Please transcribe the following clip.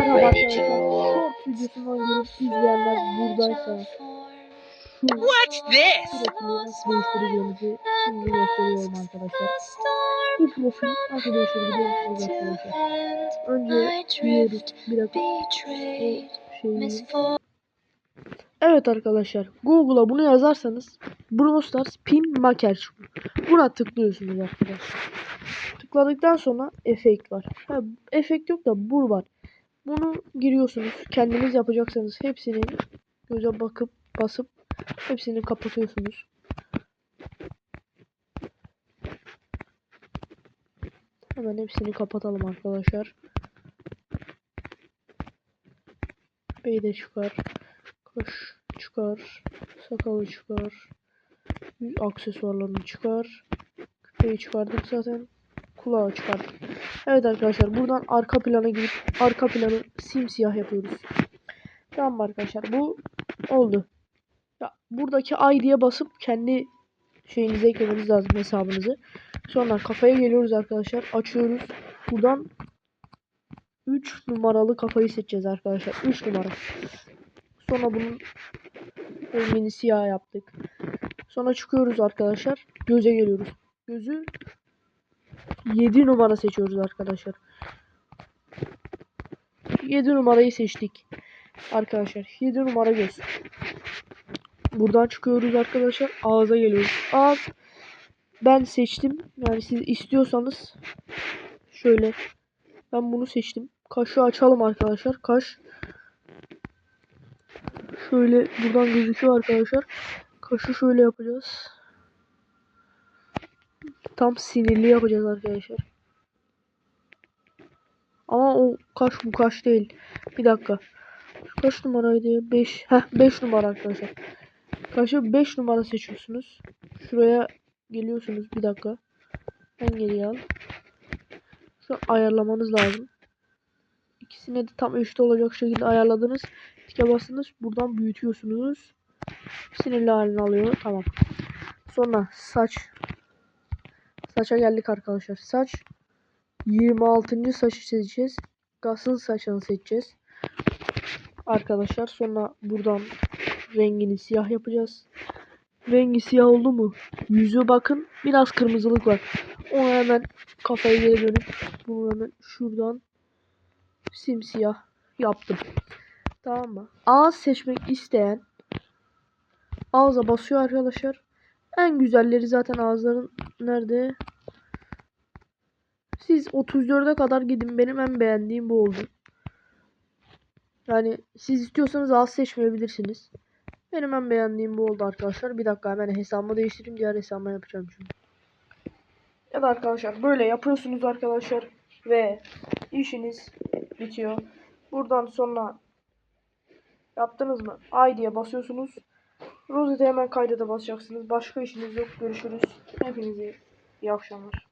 Merhaba arkadaşlar. Görüp izleyenler buradaysa What's this? değiştireceğimizi şimdi gösteriyorum arkadaşlar. Bu profil. Önce dakika o şeyi Evet arkadaşlar Google'a bunu yazarsanız Brawl Stars Pin Maker çıkıyor. Buna tıklıyorsunuz arkadaşlar. Tıkladıktan sonra efekt var. Ha, efekt yok da bur var. Bunu giriyorsunuz. Kendiniz yapacaksanız hepsini göze bakıp basıp hepsini kapatıyorsunuz. Hemen hepsini kapatalım arkadaşlar. Bey de çıkar. Kaş çıkar. Sakalı çıkar. Aksesuarlarını çıkar. Küpeyi çıkardık zaten. Kulağı çıkardık. Evet arkadaşlar buradan arka plana girip arka planı simsiyah yapıyoruz. Tamam arkadaşlar bu oldu. Ya, buradaki ID'ye basıp kendi şeyinize eklemeniz lazım hesabınızı. Sonra kafaya geliyoruz arkadaşlar. Açıyoruz. Buradan 3 numaralı kafayı seçeceğiz arkadaşlar. 3 numara. Sonra bunun rengini siyah yaptık. Sonra çıkıyoruz arkadaşlar. Göze geliyoruz. Gözü 7 numara seçiyoruz arkadaşlar. 7 numarayı seçtik. Arkadaşlar 7 numara göz. Buradan çıkıyoruz arkadaşlar. Ağza geliyoruz. Ağız ben seçtim. Yani siz istiyorsanız şöyle ben bunu seçtim. Kaşı açalım arkadaşlar. Kaş şöyle buradan gözüküyor arkadaşlar. Kaşı şöyle yapacağız. Tam sinirli yapacağız arkadaşlar. Ama o kaş bu kaş değil. Bir dakika. Kaç numaraydı? 5. Heh 5 numara arkadaşlar. Kaşı 5 numara seçiyorsunuz. Şuraya geliyorsunuz. Bir dakika. En geriye al. Şu ayarlamanız lazım. İkisine de tam eşit olacak şekilde ayarladınız. Tike bastınız. Buradan büyütüyorsunuz. Sinirli halini alıyor. Tamam. Sonra saç. Saça geldik arkadaşlar. Saç 26. saçı seçeceğiz. Gasıl saçını seçeceğiz. Arkadaşlar sonra buradan rengini siyah yapacağız. Rengi siyah oldu mu? Yüzü bakın biraz kırmızılık var. Onu hemen kafaya geri dönüp bunu hemen şuradan simsiyah yaptım. Tamam mı? Ağız seçmek isteyen ağza basıyor arkadaşlar. En güzelleri zaten ağızların nerede? Siz 34'e kadar gidin. Benim en beğendiğim bu oldu. Yani siz istiyorsanız ağız seçmeyebilirsiniz. Benim en beğendiğim bu oldu arkadaşlar. Bir dakika hemen hesabımı değiştireyim. Diğer hesabıma yapacağım çünkü. Evet arkadaşlar böyle yapıyorsunuz arkadaşlar. Ve işiniz bitiyor. Buradan sonra yaptınız mı? ID'ye basıyorsunuz. Rozet'e hemen kayda da basacaksınız. Başka işiniz yok. Görüşürüz. Hepinize iyi akşamlar.